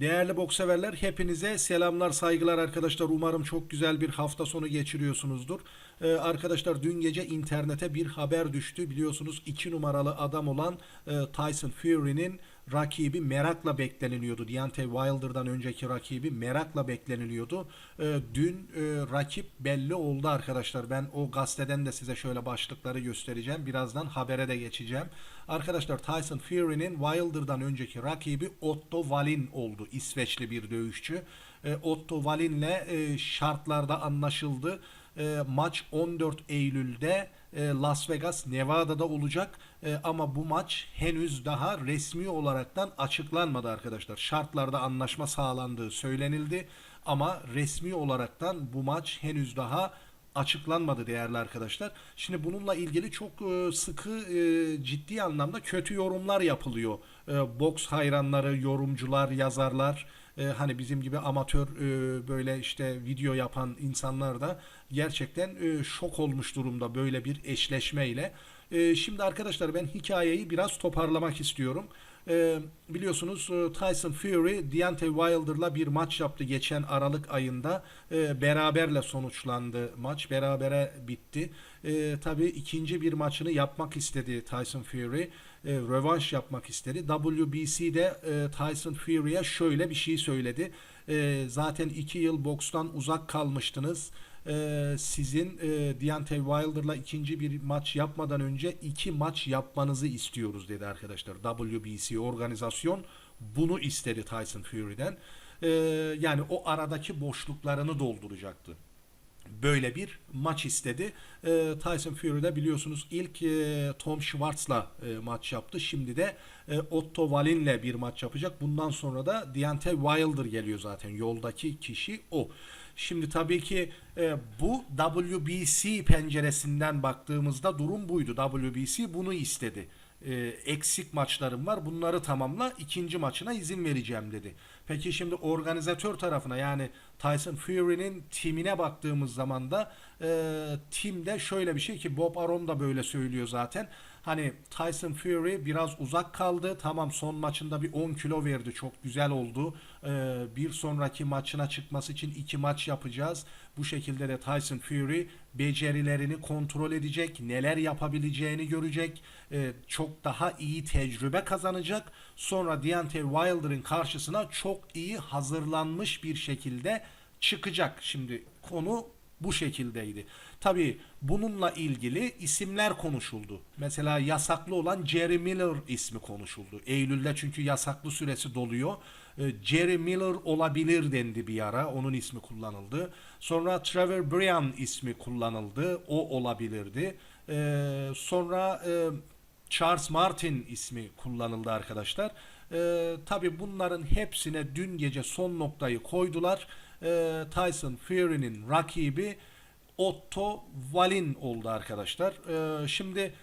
Değerli bokseverler hepinize selamlar saygılar arkadaşlar. Umarım çok güzel bir hafta sonu geçiriyorsunuzdur. Ee, arkadaşlar dün gece internete bir haber düştü. Biliyorsunuz 2 numaralı adam olan e, Tyson Fury'nin rakibi merakla bekleniliyordu. Deontay Wilder'dan önceki rakibi merakla bekleniliyordu. Ee, dün e, rakip belli oldu arkadaşlar. Ben o gazeteden de size şöyle başlıkları göstereceğim. Birazdan habere de geçeceğim. Arkadaşlar Tyson Fury'nin Wilder'dan önceki rakibi Otto Wallin oldu. İsveçli bir dövüşçü. E, Otto Wallin'le e, şartlarda anlaşıldı. E, maç 14 Eylül'de e, Las Vegas, Nevada'da olacak. E, ama bu maç henüz daha resmi olaraktan açıklanmadı arkadaşlar. Şartlarda anlaşma sağlandığı söylenildi ama resmi olaraktan bu maç henüz daha açıklanmadı değerli arkadaşlar. Şimdi bununla ilgili çok e, sıkı e, ciddi anlamda kötü yorumlar yapılıyor. E, Boks hayranları, yorumcular, yazarlar e, hani bizim gibi amatör e, böyle işte video yapan insanlar da gerçekten e, şok olmuş durumda böyle bir eşleşmeyle. E, şimdi arkadaşlar ben hikayeyi biraz toparlamak istiyorum. E, biliyorsunuz e, Tyson Fury Deontay Wilder'la bir maç yaptı geçen Aralık ayında. E, beraberle sonuçlandı maç. Berabere bitti. E, tabii ikinci bir maçını yapmak istedi Tyson Fury. E, rövanş yapmak istedi. WBC'de e, Tyson Fury'e şöyle bir şey söyledi. E, zaten iki yıl bokstan uzak kalmıştınız. E, sizin e, Deontay Wilder'la ikinci bir maç yapmadan önce iki maç yapmanızı istiyoruz dedi arkadaşlar. WBC organizasyon bunu istedi Tyson Fury'den. E, yani o aradaki boşluklarını dolduracaktı böyle bir maç istedi. E, Tyson Fury de biliyorsunuz ilk e, Tom Schwartz'la e, maç yaptı. Şimdi de e, Otto Wallin'le bir maç yapacak. Bundan sonra da Deontay Wilder geliyor zaten. Yoldaki kişi o. Şimdi tabii ki e, bu WBC penceresinden baktığımızda durum buydu. WBC bunu istedi. E, eksik maçlarım var. Bunları tamamla. ikinci maçına izin vereceğim dedi. Peki şimdi organizatör tarafına yani Tyson Fury'nin timine baktığımız zaman da e, timde şöyle bir şey ki Bob Arum da böyle söylüyor zaten. Hani Tyson Fury biraz uzak kaldı. Tamam son maçında bir 10 kilo verdi. Çok güzel oldu. Ee, bir sonraki maçına çıkması için iki maç yapacağız. Bu şekilde de Tyson Fury becerilerini kontrol edecek. Neler yapabileceğini görecek. Ee, çok daha iyi tecrübe kazanacak. Sonra Deontay Wilder'ın karşısına çok iyi hazırlanmış bir şekilde çıkacak. Şimdi konu bu şekildeydi. Tabii bununla ilgili isimler konuşuldu. Mesela yasaklı olan Jerry Miller ismi konuşuldu. Eylül'de çünkü yasaklı süresi doluyor. Ee, Jerry Miller olabilir dendi bir ara. Onun ismi kullanıldı. Sonra Trevor Bryan ismi kullanıldı. O olabilirdi. Ee, sonra e, Charles Martin ismi kullanıldı arkadaşlar. Ee, Tabi bunların hepsine dün gece son noktayı koydular. Ee, Tyson Fury'nin rakibi Otto Wallin oldu arkadaşlar. Ee, şimdi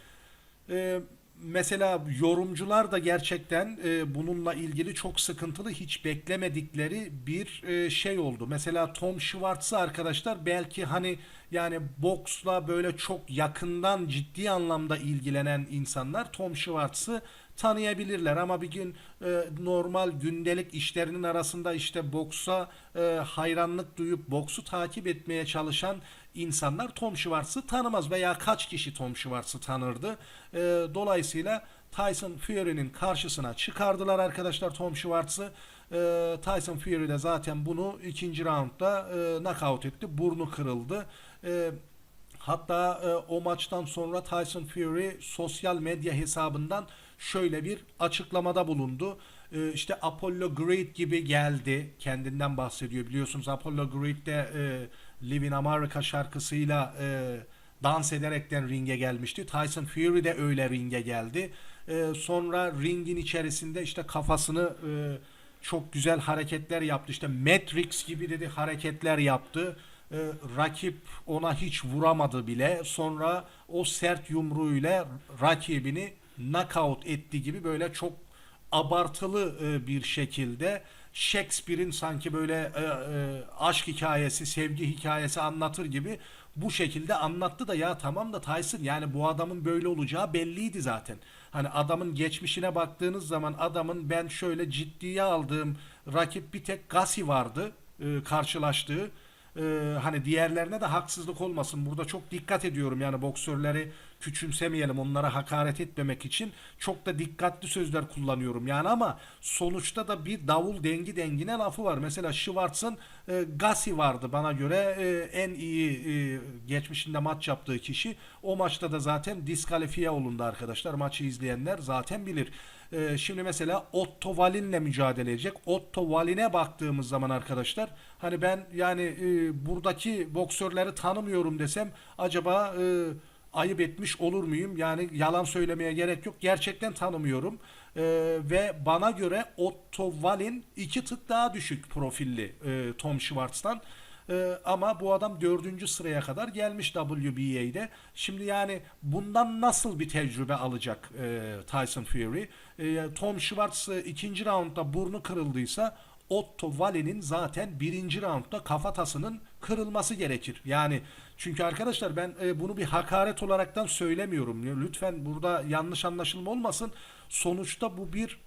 e, mesela yorumcular da gerçekten e, bununla ilgili çok sıkıntılı hiç beklemedikleri bir e, şey oldu. Mesela Tom Schwartz'ı arkadaşlar belki hani yani boksla böyle çok yakından ciddi anlamda ilgilenen insanlar Tom Schwartz'ı tanıyabilirler ama bir gün e, normal gündelik işlerinin arasında işte boksa e, hayranlık duyup boksu takip etmeye çalışan insanlar Tom Schwartz'ı tanımaz veya kaç kişi Tom Schwartz'ı tanırdı. E, dolayısıyla Tyson Fury'nin karşısına çıkardılar arkadaşlar Tom Schwartz'ı. E, Tyson Fury de zaten bunu ikinci roundda e, knockout etti. Burnu kırıldı. E, Hatta e, o maçtan sonra Tyson Fury sosyal medya hesabından şöyle bir açıklamada bulundu. E, işte Apollo Creed gibi geldi. Kendinden bahsediyor. Biliyorsunuz Apollo Creed de e, Live in America şarkısıyla e, dans ederekten ringe gelmişti. Tyson Fury de öyle ringe geldi. E, sonra ringin içerisinde işte kafasını e, çok güzel hareketler yaptı. İşte Matrix gibi dedi hareketler yaptı. E, rakip ona hiç vuramadı bile. Sonra o sert yumruğuyla rakibini knockout etti gibi böyle çok abartılı e, bir şekilde Shakespeare'in sanki böyle e, e, aşk hikayesi, sevgi hikayesi anlatır gibi bu şekilde anlattı da ya tamam da Tyson yani bu adamın böyle olacağı belliydi zaten. Hani adamın geçmişine baktığınız zaman adamın ben şöyle ciddiye aldığım rakip bir tek Gasi vardı e, karşılaştığı. Ee, hani diğerlerine de haksızlık olmasın. Burada çok dikkat ediyorum yani boksörleri küçümsemeyelim, onlara hakaret etmemek için çok da dikkatli sözler kullanıyorum yani ama sonuçta da bir davul dengi dengine lafı var. Mesela Schwartz'ın e, Gassi vardı bana göre e, en iyi e, geçmişinde maç yaptığı kişi. O maçta da zaten diskalifiye olundu arkadaşlar. Maçı izleyenler zaten bilir. Ee, şimdi mesela Otto Wallin'le mücadele edecek. Otto Wallin'e baktığımız zaman arkadaşlar hani ben yani e, buradaki boksörleri tanımıyorum desem acaba e, ayıp etmiş olur muyum? Yani yalan söylemeye gerek yok. Gerçekten tanımıyorum. Ee, ve bana göre Otto Wallin iki tık daha düşük profilli e, Tom Schwartz'tan. Ee, ama bu adam dördüncü sıraya kadar gelmiş WBA'de. Şimdi yani bundan nasıl bir tecrübe alacak e, Tyson Fury? E, Tom Schwartz e, ikinci roundda burnu kırıldıysa Otto Wallin'in zaten birinci roundda kafatasının kırılması gerekir. Yani çünkü arkadaşlar ben e, bunu bir hakaret olaraktan söylemiyorum. Lütfen burada yanlış anlaşılma olmasın. Sonuçta bu bir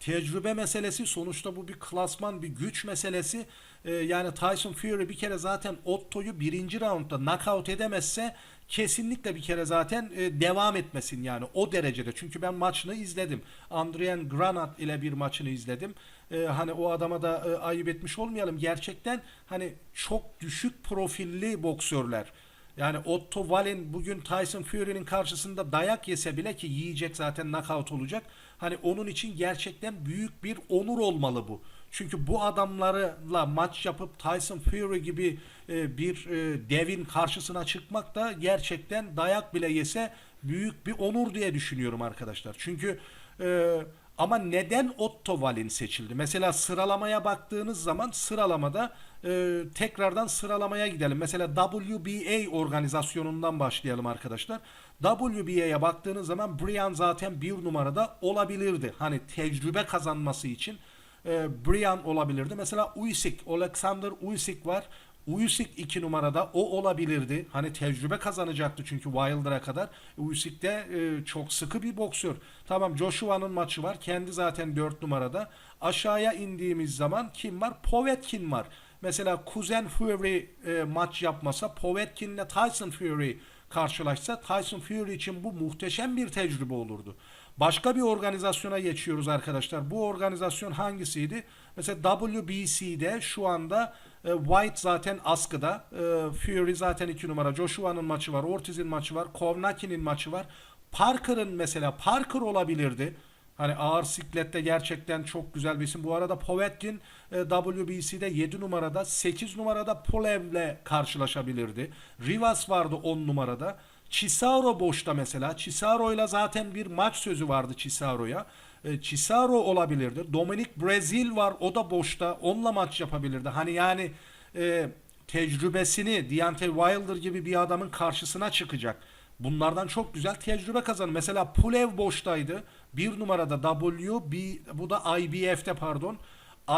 tecrübe meselesi sonuçta bu bir klasman bir güç meselesi Ee, yani Tyson Fury bir kere zaten Otto'yu birinci roundda knockout edemezse kesinlikle bir kere zaten e, devam etmesin yani o derecede çünkü ben maçını izledim Andrian Granat ile bir maçını izledim Ee, hani o adama da e, ayıp etmiş olmayalım gerçekten hani çok düşük profilli boksörler yani Otto Wallin bugün Tyson Fury'nin karşısında dayak yese bile ki yiyecek zaten knockout olacak. Hani onun için gerçekten büyük bir onur olmalı bu. Çünkü bu adamlarla maç yapıp Tyson Fury gibi e, bir e, devin karşısına çıkmak da gerçekten dayak bile yese büyük bir onur diye düşünüyorum arkadaşlar. Çünkü e, ama neden Otto Wallin seçildi? Mesela sıralamaya baktığınız zaman sıralamada e, tekrardan sıralamaya gidelim. Mesela WBA organizasyonundan başlayalım arkadaşlar. WBA'ya baktığınız zaman Brian zaten bir numarada olabilirdi. Hani tecrübe kazanması için e, Brian olabilirdi. Mesela Usyk, Alexander Usyk var. Usyk 2 numarada o olabilirdi. Hani tecrübe kazanacaktı çünkü Wilder'a kadar. Usyk de e, çok sıkı bir boksör. Tamam Joshua'nın maçı var. Kendi zaten 4 numarada. Aşağıya indiğimiz zaman kim var? Povetkin var. Mesela Kuzen Fury e, maç yapmasa Povetkin'le Tyson Fury karşılaşsa Tyson Fury için bu muhteşem bir tecrübe olurdu. Başka bir organizasyona geçiyoruz arkadaşlar. Bu organizasyon hangisiydi? Mesela WBC'de şu anda e, White zaten askıda. E, Fury zaten 2 numara. Joshua'nın maçı var. Ortiz'in maçı var. Kovnaki'nin maçı var. Parker'ın mesela Parker olabilirdi. Hani ağır siklette gerçekten çok güzel bir isim. Bu arada Povetkin e, WBC'de 7 numarada, 8 numarada Polev'le karşılaşabilirdi. Rivas vardı 10 numarada. Chisaro boşta mesela. Chisaro'yla zaten bir maç sözü vardı Chisaro'ya. E, Chisaro olabilirdi. Dominic Brazil var o da boşta. Onunla maç yapabilirdi. Hani yani e, tecrübesini Deontay Wilder gibi bir adamın karşısına çıkacak. Bunlardan çok güzel tecrübe kazanır. Mesela Pulev boştaydı. Bir numarada W, B, bu da IBF'te pardon.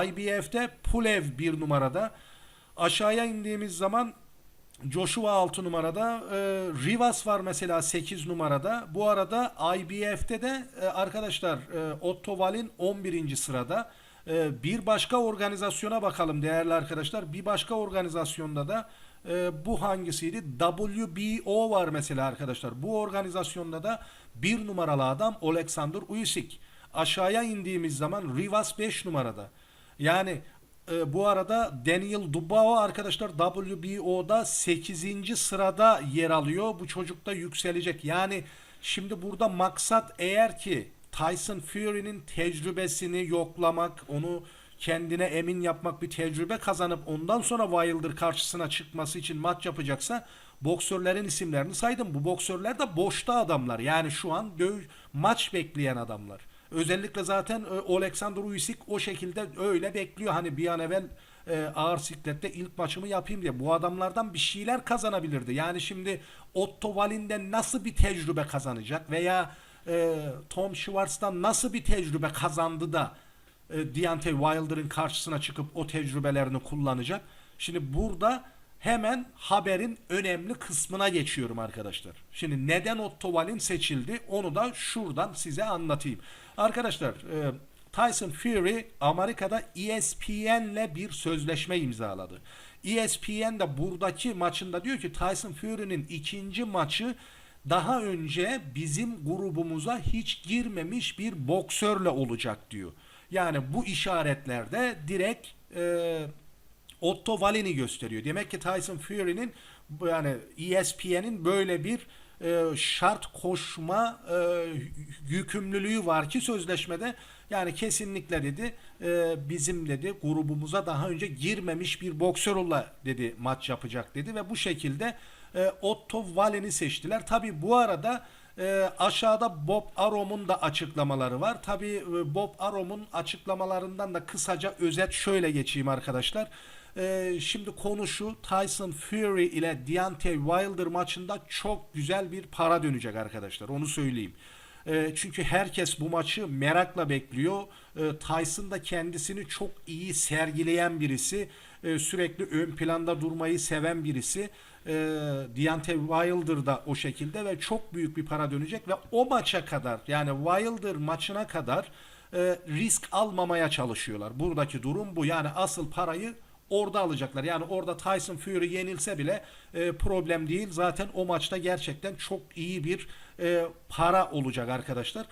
IBF'te Pulev bir numarada. Aşağıya indiğimiz zaman Joshua 6 numarada, e, Rivas var mesela 8 numarada. Bu arada IBF'te de e, arkadaşlar e, Otto Wallin 11. sırada. E, bir başka organizasyona bakalım değerli arkadaşlar. Bir başka organizasyonda da e, bu hangisiydi? WBO var mesela arkadaşlar. Bu organizasyonda da bir numaralı adam Alexander Usyk. Aşağıya indiğimiz zaman Rivas 5 numarada. Yani e, bu arada Daniel Dubois arkadaşlar WBO'da 8. sırada yer alıyor. Bu çocuk da yükselecek. Yani şimdi burada maksat eğer ki Tyson Fury'nin tecrübesini yoklamak, onu kendine emin yapmak, bir tecrübe kazanıp ondan sonra Wilder karşısına çıkması için maç yapacaksa boksörlerin isimlerini saydım. Bu boksörler de boşta adamlar. Yani şu an döv maç bekleyen adamlar. Özellikle zaten e, Alexander Usyk o şekilde öyle bekliyor. Hani bir an evvel e, ağır siklette ilk maçımı yapayım diye. Bu adamlardan bir şeyler kazanabilirdi. Yani şimdi Otto Wallin'den nasıl bir tecrübe kazanacak veya e, Tom Schwartz'tan nasıl bir tecrübe kazandı da e, Deontay Wilder'ın karşısına çıkıp o tecrübelerini kullanacak. Şimdi burada hemen haberin önemli kısmına geçiyorum arkadaşlar. Şimdi neden Otto Wallin seçildi onu da şuradan size anlatayım. Arkadaşlar e, Tyson Fury Amerika'da ESPN'le bir sözleşme imzaladı. ESPN de buradaki maçında diyor ki Tyson Fury'nin ikinci maçı daha önce bizim grubumuza hiç girmemiş bir boksörle olacak diyor. Yani bu işaretlerde direkt e, Otto Wallin'i gösteriyor. Demek ki Tyson Fury'nin yani ESPN'in böyle bir e, şart koşma e, yükümlülüğü var ki sözleşmede yani kesinlikle dedi e, bizim dedi grubumuza daha önce girmemiş bir boksörle dedi maç yapacak dedi ve bu şekilde e, Otto Wallin'i seçtiler. Tabi bu arada e, aşağıda Bob Arum'un da açıklamaları var. Tabi e, Bob Arum'un açıklamalarından da kısaca özet şöyle geçeyim arkadaşlar. Ee, şimdi konu şu Tyson Fury ile Deontay Wilder maçında çok güzel bir para dönecek arkadaşlar onu söyleyeyim. Ee, çünkü herkes bu maçı merakla bekliyor. Ee, Tyson da kendisini çok iyi sergileyen birisi. Ee, sürekli ön planda durmayı seven birisi. Ee, Deontay Wilder da o şekilde ve çok büyük bir para dönecek ve o maça kadar yani Wilder maçına kadar e, risk almamaya çalışıyorlar. Buradaki durum bu. Yani asıl parayı orada alacaklar. Yani orada Tyson Fury yenilse bile e, problem değil. Zaten o maçta gerçekten çok iyi bir e, para olacak arkadaşlar.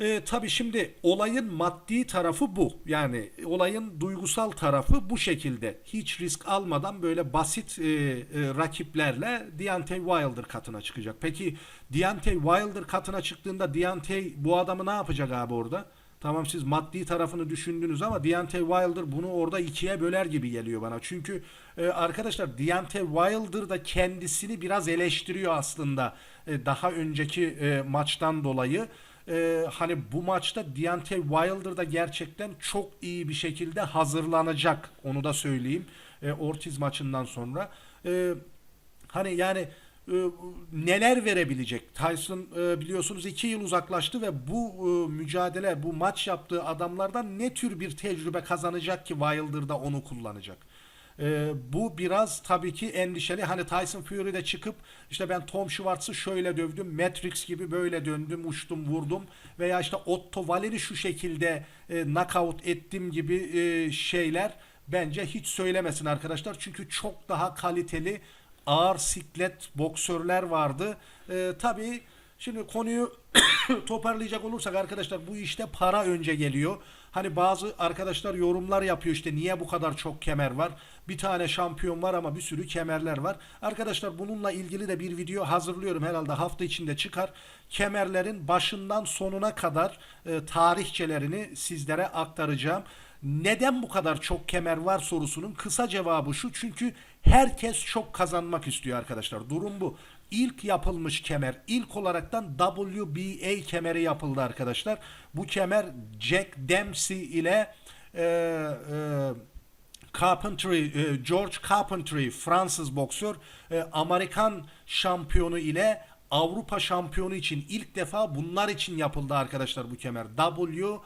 E, tabii şimdi olayın maddi tarafı bu. Yani olayın duygusal tarafı bu şekilde. Hiç risk almadan böyle basit e, e, rakiplerle Deontay Wilder katına çıkacak. Peki Deontay Wilder katına çıktığında Deontay bu adamı ne yapacak abi orada? Tamam siz maddi tarafını düşündünüz ama Deontay Wilder bunu orada ikiye böler gibi geliyor bana. Çünkü e, arkadaşlar Deontay Wilder da kendisini biraz eleştiriyor aslında e, daha önceki e, maçtan dolayı. E, hani bu maçta Deontay Wilder da gerçekten çok iyi bir şekilde hazırlanacak. Onu da söyleyeyim. E, Ortiz maçından sonra. E, hani yani neler verebilecek? Tyson e, biliyorsunuz iki yıl uzaklaştı ve bu e, mücadele, bu maç yaptığı adamlardan ne tür bir tecrübe kazanacak ki Wilder'da onu kullanacak? E, bu biraz tabii ki endişeli. Hani Tyson Fury de çıkıp işte ben Tom Schwartz'ı şöyle dövdüm, Matrix gibi böyle döndüm, uçtum, vurdum veya işte Otto Waller'i şu şekilde e, knockout ettim gibi e, şeyler bence hiç söylemesin arkadaşlar. Çünkü çok daha kaliteli ağır siklet boksörler vardı. Ee, tabii şimdi konuyu toparlayacak olursak arkadaşlar bu işte para önce geliyor. Hani bazı arkadaşlar yorumlar yapıyor işte niye bu kadar çok kemer var? Bir tane şampiyon var ama bir sürü kemerler var. Arkadaşlar bununla ilgili de bir video hazırlıyorum herhalde hafta içinde çıkar. Kemerlerin başından sonuna kadar e, tarihçelerini sizlere aktaracağım. Neden bu kadar çok kemer var sorusunun kısa cevabı şu. Çünkü herkes çok kazanmak istiyor arkadaşlar. Durum bu. İlk yapılmış kemer ilk olaraktan WBA kemeri yapıldı arkadaşlar. Bu kemer Jack Dempsey ile e, e, Carpentry, e, George Carpentry Fransız boksör e, Amerikan şampiyonu ile Avrupa şampiyonu için ilk defa bunlar için yapıldı arkadaşlar bu kemer. WBA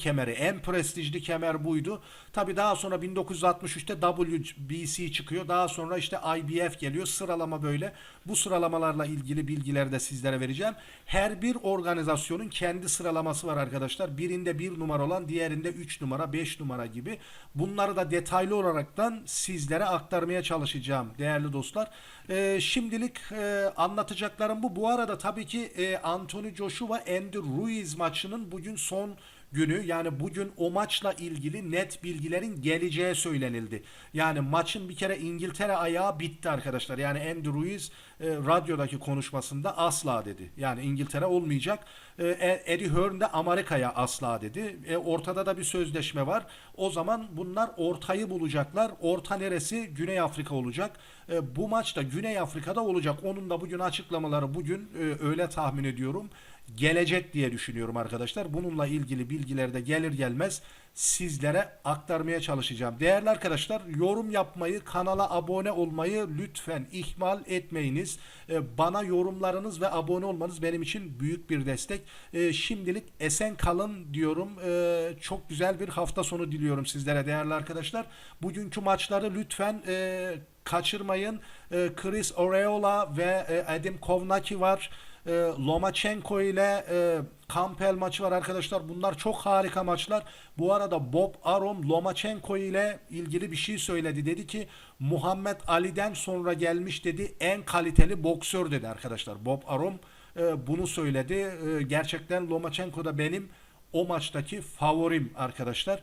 kemeri en prestijli kemer buydu. Tabi daha sonra 1963'te WBC çıkıyor. Daha sonra işte IBF geliyor. Sıralama böyle. Bu sıralamalarla ilgili bilgileri de sizlere vereceğim. Her bir organizasyonun kendi sıralaması var arkadaşlar. Birinde bir numara olan diğerinde 3 numara 5 numara gibi. Bunları da detaylı olaraktan sizlere aktarmaya çalışacağım değerli dostlar. Ee, şimdilik e, anlatacaklarım bu. Bu arada tabii ki e, Anthony Joshua Andy Ruiz maçının bugün son günü yani bugün o maçla ilgili net bilgilerin geleceği söylenildi. Yani maçın bir kere İngiltere ayağı bitti arkadaşlar. Yani Andy Ruiz e, radyodaki konuşmasında asla dedi. Yani İngiltere olmayacak. E, Eddie Hearn de Amerika'ya asla dedi. E, ortada da bir sözleşme var. O zaman bunlar ortayı bulacaklar. Orta neresi? Güney Afrika olacak. E, bu maç da Güney Afrika'da olacak. Onun da bugün açıklamaları bugün e, öyle tahmin ediyorum gelecek diye düşünüyorum arkadaşlar. Bununla ilgili bilgileri de gelir gelmez sizlere aktarmaya çalışacağım. Değerli arkadaşlar yorum yapmayı, kanala abone olmayı lütfen ihmal etmeyiniz. Ee, Bana yorumlarınız ve abone olmanız benim için büyük bir destek. Ee, Şimdilik esen kalın diyorum. Ee, Çok güzel bir hafta sonu diliyorum sizlere değerli arkadaşlar. Bugünkü maçları lütfen e, kaçırmayın. Chris Oreola ve e, Adam Kovnacki var. E, Lomachenko ile e, Kampel maçı var arkadaşlar. Bunlar çok harika maçlar. Bu arada Bob Arum Lomachenko ile ilgili bir şey söyledi. Dedi ki Muhammed Ali'den sonra gelmiş dedi en kaliteli boksör dedi arkadaşlar. Bob Arum e, bunu söyledi. E, gerçekten Lomachenko da benim o maçtaki favorim arkadaşlar.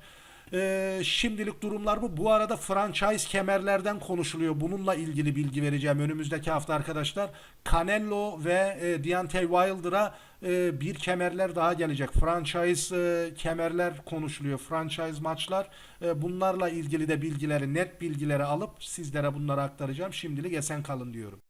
Ee, şimdilik durumlar bu. Bu arada franchise kemerlerden konuşuluyor. Bununla ilgili bilgi vereceğim önümüzdeki hafta arkadaşlar. Canelo ve e, Deontay Wilder'a e, bir kemerler daha gelecek. Franchise e, kemerler konuşuluyor. Franchise maçlar. E, bunlarla ilgili de bilgileri, net bilgileri alıp sizlere bunları aktaracağım. Şimdilik esen kalın diyorum.